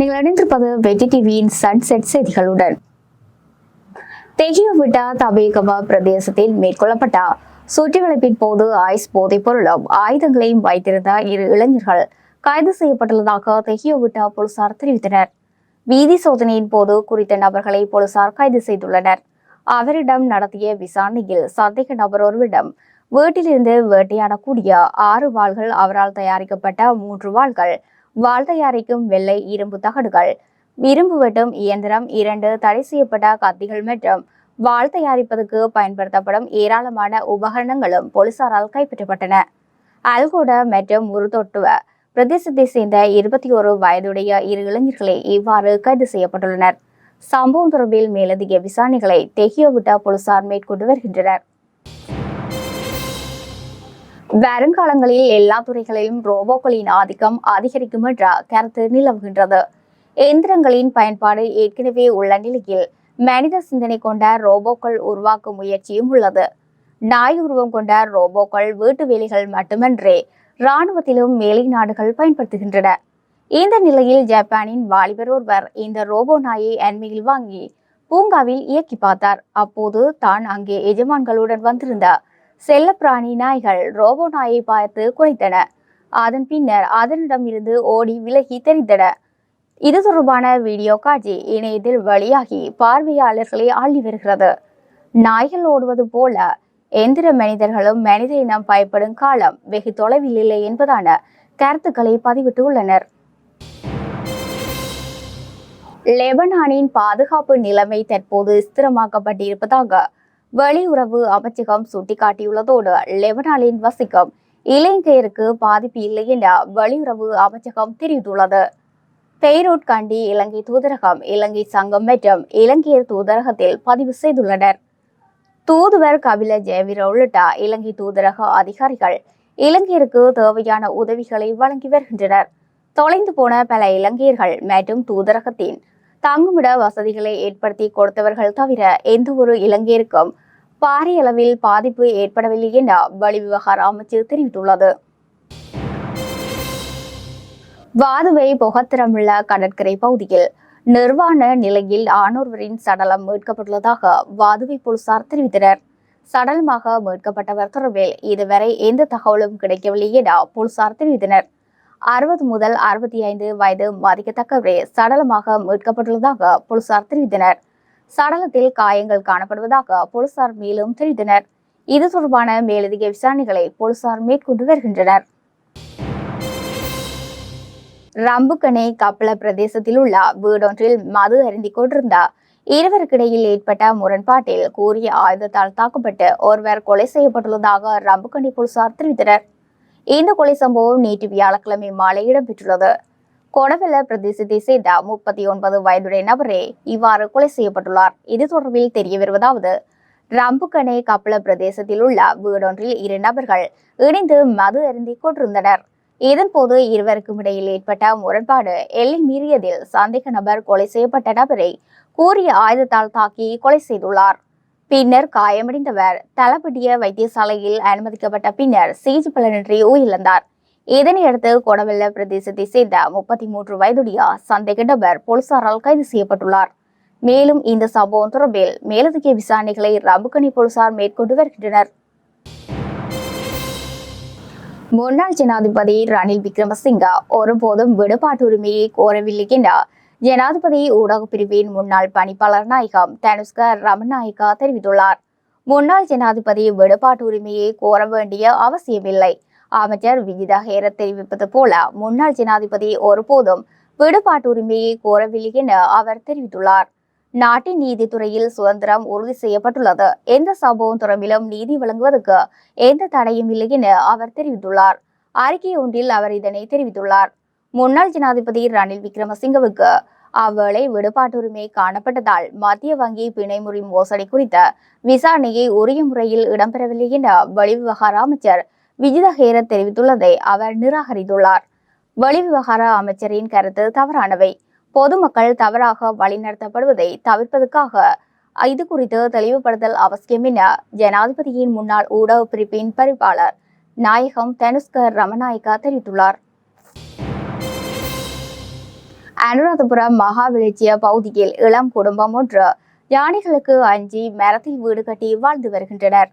நீங்கள் இணைந்திருப்பது வெட்டி டிவியின் சன்செட் செய்திகளுடன். தெஹியோவிட்டா தபேகம பிரதேசத்தில் மேற்கொள்ளப்பட்ட. சுற்றிவளைப்பின் போது ஐஸ் போதைப் பொருளும் ஆயுதங்களையும் வைத்திருந்த இரு இளைஞர்கள் கைது செய்யப்பட்டுள்ளதாக தெஹியோவிட்டா போலீசார் தெரிவித்தனர். வீதி சோதனையின் போது குறித்த நபர்களை போலீசார் கைது செய்துள்ளனர். அவரிடம் நடத்திய விசாரணையில் சந்தேக நபர் ஒருவரிடம் வீட்டிலிருந்து வேட்டையாடக்கூடிய ஆறு வாள்கள் அவரால் தயாரிக்கப்பட்ட மூன்று வாள்கள் வாழ் தயாரிக்கும் வெள்ளை இரும்பு தகடுகள். இரும்பு வெட்டும் இயந்திரம் இரண்டு தடை செய்யப்பட்ட கத்திகள் மற்றும் வாழ் தயாரிப்பதற்கு பயன்படுத்தப்படும் ஏராளமான உபகரணங்களும் போலீசாரால் கைப்பற்றப்பட்டன. அல்கோட மற்றும் முருதொட்டுவ பிரதேசத்தை சேர்ந்த இருபத்தி ஒரு வயதுடைய இரு இளைஞர்களே இவ்வாறு கைது செய்யப்பட்டுள்ளனர். சம்பவம் தொடர்பில் மேலதிக விசாரணைகளை தெஹியோவிட்டா போலீசார் மேற்கொண்டு வருகின்றனர். வருங்காலங்களில் எல்லா துறைகளிலும் ரோபோக்களின் ஆதிக்கம் அதிகரிக்கும் என்ற கருத்து நிலவுகின்றது. எந்திரங்களின் பயன்பாடு ஏற்கனவே உள்ள நிலையில் மனித சிந்தனை கொண்ட ரோபோக்கள் உருவாக்கும் முயற்சியும் உள்ளது. நாய் உருவம் கொண்ட ரோபோக்கள் வீட்டு வேலைகள் மட்டுமன்றே இராணுவத்திலும் மேலை நாடுகள் பயன்படுத்துகின்றன. இந்த நிலையில் ஜப்பானின் வாலிபர் ஒருவர் இந்த ரோபோ நாயை அண்மையில் வாங்கி பூங்காவில் இயக்கி பார்த்தார். அப்போது தான் அங்கே எஜமான்களுடன் வந்திருந்த செல்லப்பிராணி நாய்கள் ரோபோ நாயை பார்த்து குறைத்தன அதன் பின்னர் அதனிடம் இருந்து ஓடி விலகி தெரிந்தன. இது தொடர்பான வீடியோ காட்சி இணையத்தில் வெளியாகி பார்வையாளர்களை ஆள்ளி வருகிறது. நாய்கள் ஓடுவது போல எந்திர மனிதர்களும் மனித இனம் பயப்படும் காலம் வெகு தொலைவில் இல்லை என்பதான கருத்துக்களை பதிவிட்டுள்ளனர். லெபனானின் பாதுகாப்பு நிலைமை தற்போது ஸ்திரமாக்கப்பட்டிருப்பதாக வெளியுறவு அமைச்சகம் சுட்டிக்காட்டியுள்ளதோடு லெபனானில் வசிக்கும் இலங்கையருக்கு பாதிப்பு இல்லை என வெளியுறவு அமைச்சகம் தெரிவித்துள்ளது. பெய்ரோட் கண்டி இலங்கை தூதரகம் இலங்கை சங்கம் மற்றும் இலங்கையர் தூதரகத்தில் பதிவு செய்துள்ளனர். தூதுவர் கபில ஜெயவீர உள்ளிட்ட இலங்கை தூதரக அதிகாரிகள் இலங்கையருக்கு தேவையான உதவிகளை வழங்கி வருகின்றனர். தொலைந்து போன பல இலங்கையர்கள் மற்றும் தூதரகத்தின் தங்குமிட வசதிகளை ஏற்படுத்தி கொடுத்தவர்கள் தவிர எந்த ஒரு இலங்கையருக்கும் பாரிய அளவில் பாதிப்பு ஏற்படவில்லை என வெளிவிவகார அமைச்சர் தெரிவித்துள்ளது. வாதுவை புகத்திரமுள்ள கடற்கரை பகுதியில் நிர்வாண நிலையில் ஆணொருவரின் சடலம் மீட்கப்பட்டுள்ளதாக வாதுவை போலீசார் தெரிவித்தனர். சடலமாக மீட்கப்பட்டவர் தொடர்பில் இதுவரை எந்த தகவலும் கிடைக்கவில்லை என போலீசார் தெரிவித்தனர். அறுபது முதல் அறுபத்தி ஐந்து வயது மதிக்கத்தக்கவரே சடலமாக மீட்கப்பட்டுள்ளதாக போலீசார் தெரிவித்தனர். சடலத்தில் காயங்கள் காணப்படுவதாக போலீசார் மேலும் தெரிவித்தனர். இது தொடர்பான மேலதிக விசாரணைகளை போலீசார் மேற்கொண்டு வருகின்றனர். ரம்புக்கனை கப்பல பிரதேசத்தில் உள்ள வீடொன்றில் மது அருந்திக் கொண்டிருந்த இருவருக்கிடையில் ஏற்பட்ட முரண்பாட்டில் கூறிய ஆயுதத்தால் தாக்கப்பட்டு ஒருவர் கொலை செய்யப்பட்டுள்ளதாக ரம்புக்கணி போலீசார் தெரிவித்தனர். இந்த கொலை சம்பவம் நேற்று வியாழக்கிழமை மாலை இடம்பெற்றுள்ளது. கொடவெல்ல பிரதேசத்தை சேர்ந்த முப்பத்தி ஒன்பது வயதுடைய நபரே இவ்வாறு கொலை செய்யப்பட்டுள்ளார். இது தொடர்பில் தெரிய வருவதாவது ரம்புக்கணை கப்பல பிரதேசத்தில் உள்ள வீடொன்றில் இரு நபர்கள் இணைந்து மது அருந்தி கொண்டிருந்தனர். இதன்போது இருவருக்கும் இடையில் ஏற்பட்ட முரண்பாடு எல்லை மீறியதில் சந்தேக நபர் கொலை செய்யப்பட்ட நபரை கூறிய ஆயுதத்தால் தாக்கி கொலை செய்துள்ளார். பின்னர் காயமடைந்தவர் தளபடிய வைத்தியசாலையில் அனுமதிக்கப்பட்ட பின்னர் சிகிச்சை பலனின்றி உயிரிழந்தார். இதனையடுத்து கொடவெல்ல பிரதேசத்தை சேர்ந்த முப்பத்தி மூன்று வயதுடைய சந்தேக நபர் போலீசாரால் கைது செய்யப்பட்டுள்ளார். மேலும் இந்த சம்பவம் தொடர்பில் மேலதிக விசாரணைகளை ரபுக்கணி போலீசார் மேற்கொண்டு வருகின்றனர். முன்னாள் ஜனாதிபதி ரணில் விக்ரமசிங்கா ஒருபோதும் விடுபாட்டு உரிமையை கோரவில்லை என ஜனாதிபதி ஊடகப் பிரிவின் முன்னாள் பணிப்பாளர் நாயகம் தனுஷ்க ரமநாயகா தெரிவித்துள்ளார். முன்னாள் ஜனாதிபதி விடுபாட்டு உரிமையை கோர வேண்டிய அவசியமில்லை. அமைச்சர் விஜிதா ஹேரத் தெரிவிப்பது போல முன்னாள் ஜனாதிபதி ஒருபோதும் விடுபாட்டு உரிமையை கோரவில்லை என அவர் தெரிவித்துள்ளார். நாட்டின் நீதித்துறையில் சுதந்திரம் உறுதி செய்யப்பட்டுள்ளது. எந்த சம்பவம் தொடர்பிலும் நீதி வழங்குவதற்கு எந்த தடையும் இல்லை என அவர் தெரிவித்துள்ளார். அறிக்கை ஒன்றில் அவர் இதனை தெரிவித்துள்ளார். முன்னாள் ஜனாதிபதி ரணில் விக்ரமசிங்கவுக்கு அவ்வேளை விடுபாட்டுரிமை காணப்பட்டதால் மத்திய வங்கி பிணைமுறை மோசடி குறித்த விசாரணையை உரிய முறையில் இடம்பெறவில்லை என வெளிவிவகார அமைச்சர் விஜித ஹேரத் தெரிவித்துள்ளதை அவர் நிராகரித்துள்ளார். வெளிவிவகார அமைச்சரின் கருத்து தவறானவை. பொதுமக்கள் தவறாக வழிநடத்தப்படுவதை தவிர்ப்பதற்காக இது குறித்து தெளிவுபடுத்தல் அவசியம் என ஜனாதிபதியின் முன்னாள் ஊடக பிரிப்பின் பரிபாளர் நாயகம் தனுஷ்கர் ரமநாயக்கா தெரிவித்துள்ளார். அனுராதபுரம் மகாவிளச்சிய பகுதியில் இளம் குடும்பம் ஒன்று யானைகளுக்கு அஞ்சி மரத்தில் வீடு கட்டி வாழ்ந்து வருகின்றனர்.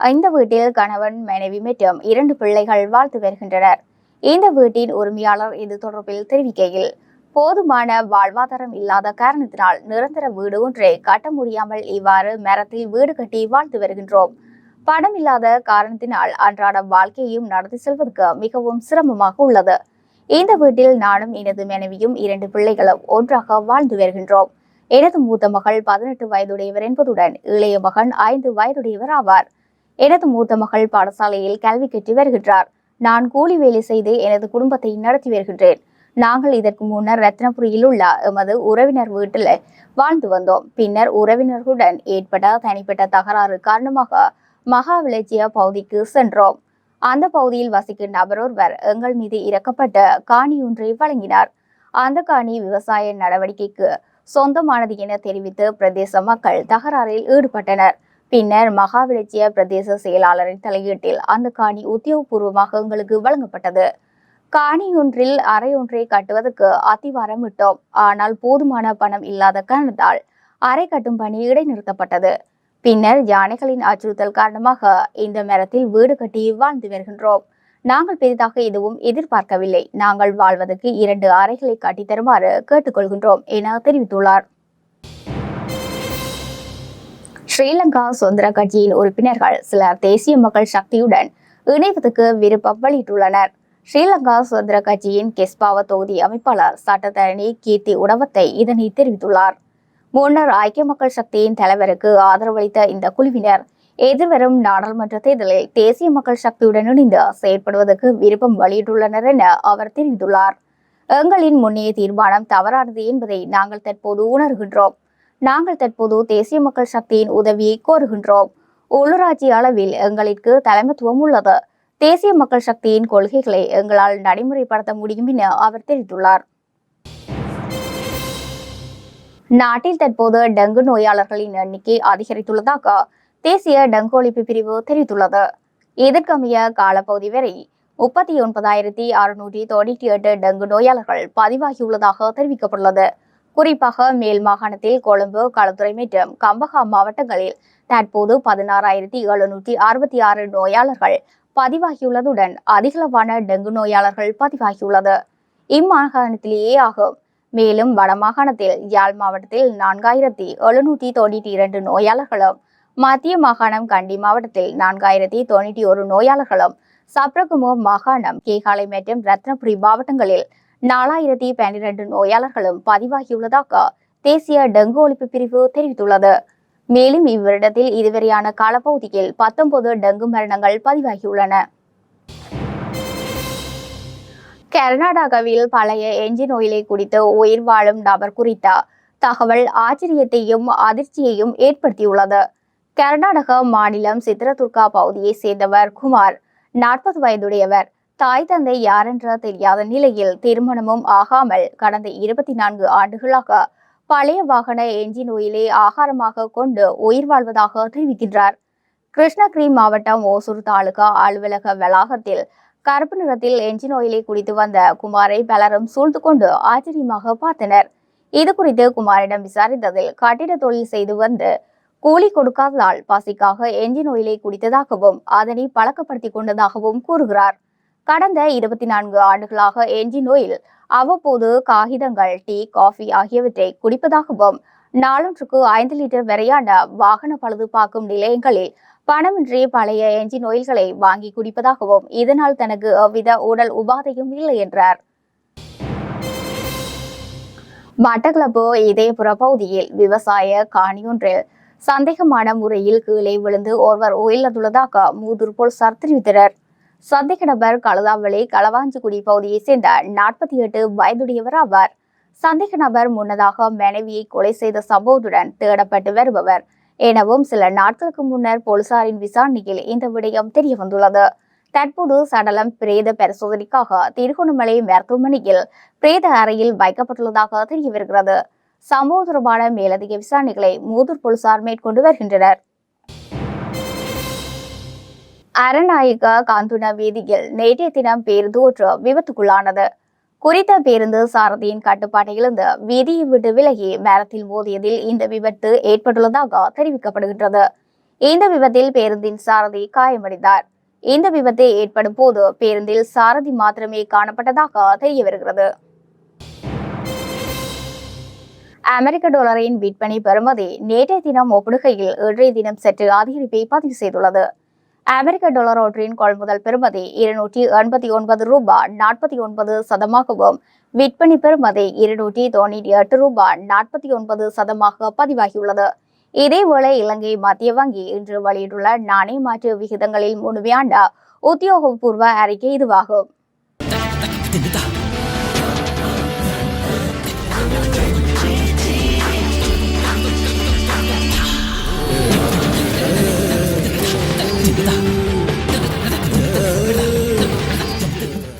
இந்த வீட்டில் கணவன் மனைவி மற்றும் இரண்டு பிள்ளைகள் வாழ்த்து வருகின்றனர். இந்த வீட்டின் உரிமையாளர் இது தொடர்பில் தெரிவிக்கையில் போதுமான வாழ்வாதாரம் இல்லாத காரணத்தினால் நிரந்தர வீடு ஒன்றை கட்ட முடியாமல் இவ்வாறு மரத்தில் வீடு கட்டி வாழ்த்து வருகின்றோம். பணம் இல்லாத காரணத்தினால் அன்றாட வாழ்க்கையையும் நடத்தி செல்வதற்கு மிகவும் சிரமமாக உள்ளது. இந்த வீட்டில் நானும் எனது மனைவியும் இரண்டு பிள்ளைகளும் ஒன்றாக வாழ்ந்து வருகின்றோம். எனது மூத்த மகள் பதினெட்டு வயதுடையவர் என்பதுடன் இளைய மகன் ஐந்து வயதுடையவர் ஆவார். எனது மூத்த மகள் பாடசாலையில் கல்வி கற்று வருகின்றார். நான் கூலி வேலை செய்து எனது குடும்பத்தை நடத்தி வருகின்றேன். நாங்கள் இதற்கு முன்னர் ரத்னபுரியில் உள்ள எமது உறவினர் வீட்டில் வாழ்ந்து வந்தோம். பின்னர் உறவினர்களுடன் ஏற்பட்ட தனிப்பட்ட தகராறு காரணமாக மகாவிளச்சிய பகுதிக்கு சென்றோம். அந்த பகுதியில் வசிக்கும் நபர் ஒருவர் எங்கள் மீது இறக்கப்பட்ட காணி ஒன்றை வழங்கினார். அந்த காணி விவசாய நடவடிக்கைக்கு சொந்தமானது என தெரிவித்து பிரதேச மக்கள் தகராறில் ஈடுபட்டனர். பின்னர் மகாவிளச்சிய பிரதேச செயலாளரின் தலையீட்டில் அந்த காணி உத்தியோகபூர்வமாக எங்களுக்கு வழங்கப்பட்டது. காணி ஒன்றில் அறை ஒன்றை கட்டுவதற்கு அத்திவாரம் விட்டோம் ஆனால் போதுமான பணம் இல்லாத காரணத்தால் அறை கட்டும் பணி இடைநிறுத்தப்பட்டது. பின்னர் யானைகளின் அச்சுறுத்தல் காரணமாக இந்த மரத்தில் வீடு கட்டி வாழ்ந்து வருகின்றோம். நாங்கள் பெரிதாக எதுவும் எதிர்பார்க்கவில்லை. நாங்கள் வாழ்வதற்கு இரண்டு அறைகளை கட்டி தருமாறு கேட்டுக்கொள்கின்றோம் என தெரிவித்துள்ளார். ஸ்ரீலங்கா சுதந்திர கட்சியின் உறுப்பினர்கள் சிலர் தேசிய மக்கள் சக்தியுடன் இணைவதற்கு விருப்பம் வெளியிட்டுள்ளனர். ஸ்ரீலங்கா சுதந்திர கட்சியின் கெஸ்பாவ தொகுதி அமைப்பாளர் சட்டத்தரணி கீர்த்தி உடவத்தை இதனை தெரிவித்துள்ளார். முன்னர் ஐக்கிய மக்கள் சக்தியின் தலைவருக்கு ஆதரவளித்த இந்த குழுவினர் எதிர்வரும் நாடாளுமன்ற தேர்தலில் தேசிய மக்கள் சக்தியுடன் இணைந்து செயற்படுவதற்கு விருப்பம் வெளியிட்டுள்ளனர் என அவர் தெரிவித்துள்ளார். எங்களின் முன்னைய தீர்மானம் தவறானது என்பதை நாங்கள் தற்போது உணர்கின்றோம். நாங்கள் தற்போது தேசிய மக்கள் சக்தியின் உதவியை கோருகின்றோம். உள்ளூராட்சி அளவில் எங்களுக்கு தலைமைத்துவம் உள்ளது. தேசிய மக்கள் சக்தியின் கொள்கைகளை எங்களால் நடைமுறைப்படுத்த முடியும் என அவர் தெரிவித்துள்ளார். நாட்டில் தற்போது டெங்கு நோயாளர்களின் எண்ணிக்கை அதிகரித்துள்ளதாக தேசிய டெங்கு ஒழிப்பு பிரிவு தெரிவித்துள்ளது. இதற்கமைய காலப்பகுதி வரை முப்பத்தி ஒன்பதாயிரத்தி அறுநூற்றி தொண்ணூற்றி எட்டு டெங்கு நோயாளர்கள் பதிவாகியுள்ளதாக தெரிவிக்கப்பட்டுள்ளது. குறிப்பாக மேல் மாகாணத்தில் கொழும்பு களத்துறை மற்றும் கம்பகா மாவட்டங்களில் தற்போது பதினாறாயிரத்தி எழுநூற்றி அறுபத்தி ஆறு நோயாளர்கள் பதிவாகியுள்ளதுடன் அதிகளவான டெங்கு நோயாளர்கள் பதிவாகியுள்ளது. இம்மாகாணத்திலேயே ஆகும். மேலும் வடமாகாணத்தில் யாழ் மாவட்டத்தில் நான்காயிரத்தி எழுநூற்றி தொண்ணூற்றி இரண்டு நோயாளர்களும் மத்திய மாகாணம் கண்டி மாவட்டத்தில் நான்காயிரத்தி தொண்ணூற்றி ஒரு நோயாளர்களும் சப்ரகுமோ மாகாணம் கேகாலை மற்றும் ரத்னபுரி மாவட்டங்களில் நாலாயிரத்தி பன்னிரண்டு நோயாளர்களும் பதிவாகியுள்ளதாக தேசிய டெங்கு ஒழிப்பு பிரிவு தெரிவித்துள்ளது. மேலும் இவ்விடத்தில் இதுவரையான காலப்பகுதியில் பத்தொன்பது டெங்கு மரணங்கள் பதிவாகியுள்ளன. கர்நாடகாவில் பழைய என்ஜின் ஓயிலை குடித்து உயிர் வாழும் நபர் குறித்த தகவல் ஆச்சரியத்தையும் அதிர்ச்சியையும் ஏற்படுத்தியுள்ளது. கர்நாடக மாநிலம் சித்ரதுர்கா பகுதியைச் சேர்ந்தவர் குமார் நாற்பது வயதுடையவர். தாய் தந்தை யாரென்ற தெரியாத நிலையில் திருமணமும் ஆகாமல் கடந்த இருபத்தி நான்கு ஆண்டுகளாக பழைய வாகன என்ஜின் ஒயிலை ஆகாரமாக கொண்டு உயிர் வாழ்வதாக தெரிவிக்கின்றார். கிருஷ்ணகிரி மாவட்டம் ஓசூர் தாலுகா அலுவலக வளாகத்தில் கருப்பு நிறத்தில் என்ஜின் ஆயிலை குடித்து வந்த குமாரை பலரும் சூழ்ந்து கொண்டு ஆச்சரியமாக பார்த்தனர். இது குறித்து குமாரிடம் விசாரித்ததில் கட்டிட தொழில் செய்து வந்து கூலி கொடுக்காததால் பசிக்காக என்ஜின் ஆயிலை குடித்ததாகவும் அதனை பழக்கப்படுத்திக் கொண்டதாகவும் கூறுகிறார். கடந்த இருபத்தி நான்கு ஆண்டுகளாக என்ஜின் ஓயில் அவ்வப்போது காகிதங்கள் டீ காஃபி ஆகியவற்றை குடிப்பதாகவும் நாளொன்றுக்கு ஐந்து லிட்டர் வரையான வாகன பழுது பார்க்கும் நிலையங்களில் பணமின்றி பழைய என்ஜின் நோய்களை வாங்கி குடிப்பதாகவும் இதனால் தனக்கு எவ்வித உடல் உபாதையும் இல்லை என்றார். மட்டக்களப்பு இதயபுர பகுதியில் விவசாய காணியொன்றில் சந்தேகமான முறையில் கீழே விழுந்து ஒருவர் உயிரிழந்துள்ளதாக மூதூர் போலீசார் தெரிவித்தனர். சந்தேக நபர் கழுதாவளி களவாஞ்சிக்குடி பகுதியைச் சேர்ந்த நாற்பத்தி எட்டு வயதுடையவர் ஆவார். சந்தேக நபர் முன்னதாக மனைவியை கொலை செய்த சம்பவத்துடன் தேடப்பட்டு வருபவர். எனவும் சில நாட்களுக்கு முன்னர் போலீசாரின் விசாரணையில் இந்த விடயம் தெரிய வந்துள்ளது தற்போது சடலம் பிரேத பரிசோதனைக்காக திருகோணமலை மருத்துவமனையில் பிரேத அறையில் வைக்கப்பட்டுள்ளதாக தெரிய வருகிறது சம்பவம் தொடர்பான மேலதிக விசாரணைகளை மூதூர் போலீசார் மேற்கொண்டு வருகின்றனர். அரநாயக காந்துன வீதியில் நேற்றைய தினம் பேருந்து ஒன்று விபத்துக்குள்ளானது. குறித்த பேருந்து சாரதியின் கட்டுப்பாட்டை இழந்து வீதியை விட்டு விலகி மரத்தில் மோதியதில் இந்த விபத்து ஏற்பட்டுள்ளதாக தெரிவிக்கப்படுகின்றது. இந்த விபத்தில் பேருந்தின் சாரதி காயமடைந்தார். இந்த விபத்து ஏற்படும் போது பேருந்தில் சாரதி மாத்திரமே காணப்பட்டதாக தெரிய வருகிறது. அமெரிக்க டாலரின் விற்பனை பெறுமதி நேற்றைய தினம் ஒப்பிடுகையில் இன்றைய தினம் சற்று அதிகரிப்பை பதிவு செய்துள்ளது. அமெரிக்க டாலர் ஒன்றின் கொள்முதல் பெறுமதி இருநூற்றி எண்பத்தி ஒன்பது ரூபாய் நாற்பத்தி ஒன்பது சதமாகவும் விற்பனை பெறுமதி இருநூற்றி தொண்ணூற்றி எட்டு ரூபாய் நாற்பத்தி ஒன்பது சதமாக பதிவாகியுள்ளது. இதேவேளை இலங்கை மத்திய வங்கி இன்று வெளியிட்டுள்ள நாணய மாற்று விகிதங்களில் முழுமையாண்ட உத்தியோகபூர்வ அறிக்கை இதுவாகும். Basta.